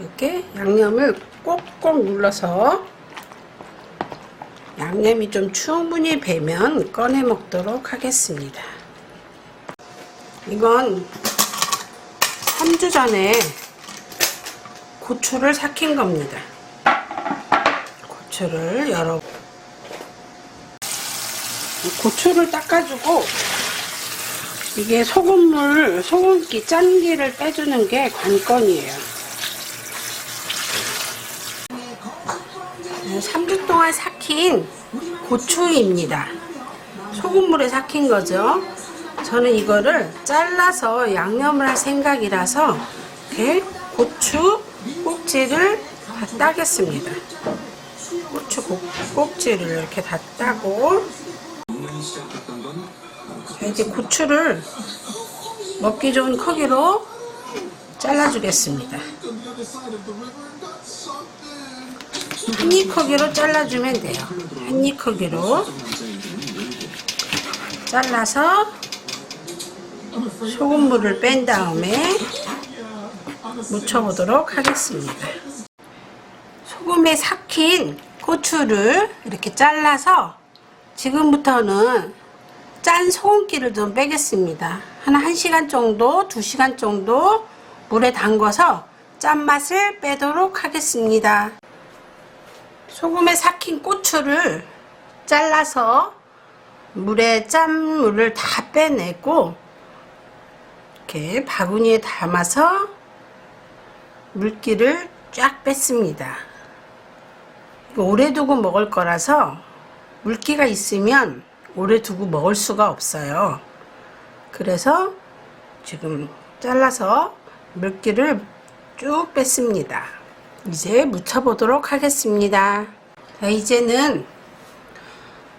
이렇게 양념을 꼭꼭 눌러서 양념이 좀 충분히 배면 꺼내 먹도록 하겠습니다. 이건 3주 전에 고추를 삭힌 겁니다. 고추를 여러 고추를 닦아주고 이게 소금물, 소금기, 짠기를 빼주는 게 관건이에요. 3주 동안 삭힌 고추입니다. 소금물에 삭힌 거죠. 저는 이거를 잘라서 양념을 할 생각이라서 고추 꼭지를 다 따겠습니다. 고추 꼭- 꼭지를 이렇게 다 따고 자, 이제 고추를 먹기 좋은 크기로 잘라주겠습니다. 한 입 크기로 잘라주면 돼요. 한 입 크기로 잘라서 소금물을 뺀 다음에 묻혀보도록 하겠습니다. 소금에 삭힌 고추를 이렇게 잘라서 지금부터는 짠 소금기를 좀 빼겠습니다. 한 1시간 정도, 2시간 정도 물에 담궈서 짠맛을 빼도록 하겠습니다. 소금에 삭힌 고추를 잘라서 물에 짠물을 다 빼내고 이렇게 바구니에 담아서 물기를 쫙 뺐습니다. 오래 두고 먹을 거라서 물기가 있으면 오래 두고 먹을 수가 없어요. 그래서 지금 잘라서 물기를 쭉 뺐습니다. 이제 무쳐보도록 하겠습니다. 자, 이제는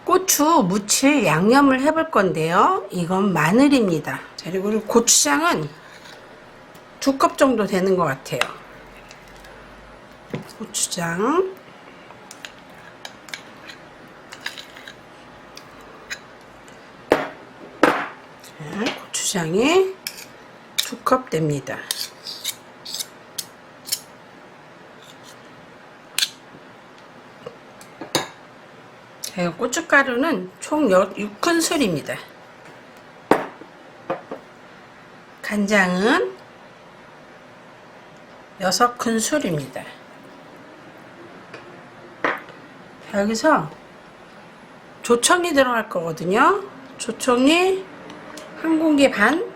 고추 무칠 양념을 해볼 건데요. 이건 마늘입니다. 자, 그리고 고추장은 두 컵 정도 되는 것 같아요. 고추장. 자, 고추장이 두 컵 됩니다. 자, 이 고춧가루는 총 6큰술입니다. 간장은 6큰술입니다. 여기서 조청이 들어갈 거거든요. 조청이 한 공기 반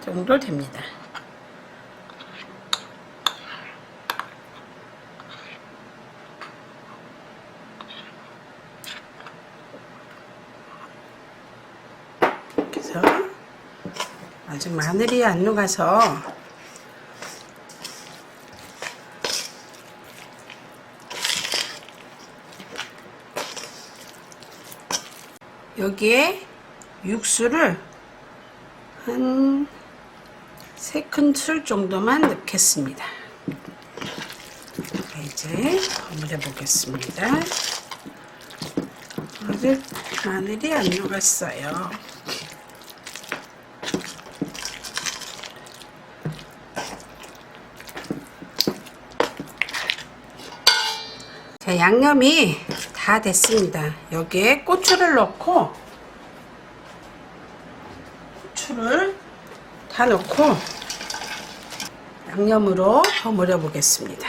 정도 됩니다. 그래서 아직 마늘이 안 녹아서 여기에 육수를 한 3큰술 정도만 넣겠습니다. 이제 버무려 보겠습니다. 아직 마늘이 안 녹았어요. 자, 양념이 다 됐습니다. 여기에 고추를 넣고 고추를 다 넣고 양념으로 버무려 보겠습니다.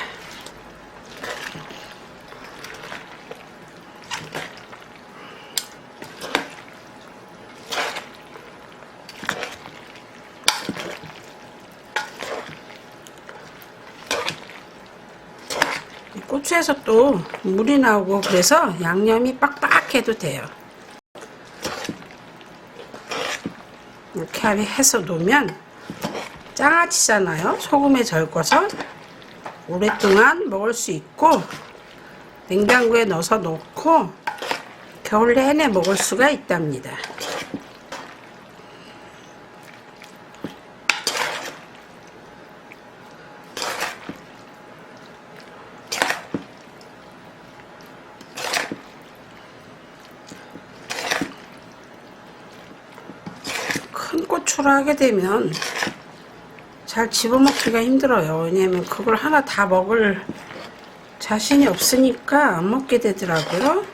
고추에서 또 물이 나오고 그래서 양념이 빡빡해도 돼요. 이렇게 해서 놓으면 장아찌잖아요. 소금에 절거서 오랫동안 먹을 수 있고 냉장고에 넣어서 놓고 겨울 내내 먹을 수가 있답니다. 큰 고추를 하게 되면 잘 집어먹기가 힘들어요. 왜냐면 그걸 하나 다 먹을 자신이 없으니까 안 먹게 되더라고요.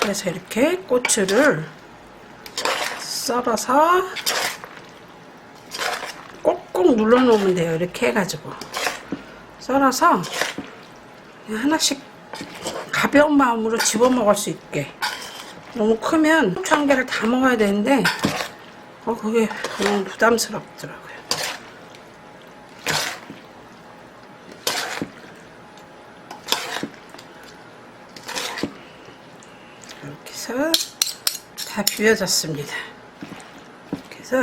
그래서 이렇게 고추를 썰어서 꼭꼭 눌러 놓으면 돼요. 이렇게 해가지고. 썰어서 하나씩 가벼운 마음으로 집어 먹을 수 있게. 너무 크면 고추 한 개를 다 먹어야 되는데, 어, 그게 너무 부담스럽더라고요. 이렇게 해서 다 비벼졌습니다. 이렇게 해서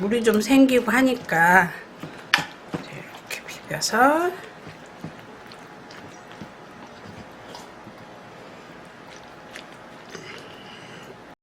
물이 좀 생기고 하니까 이렇게 비벼서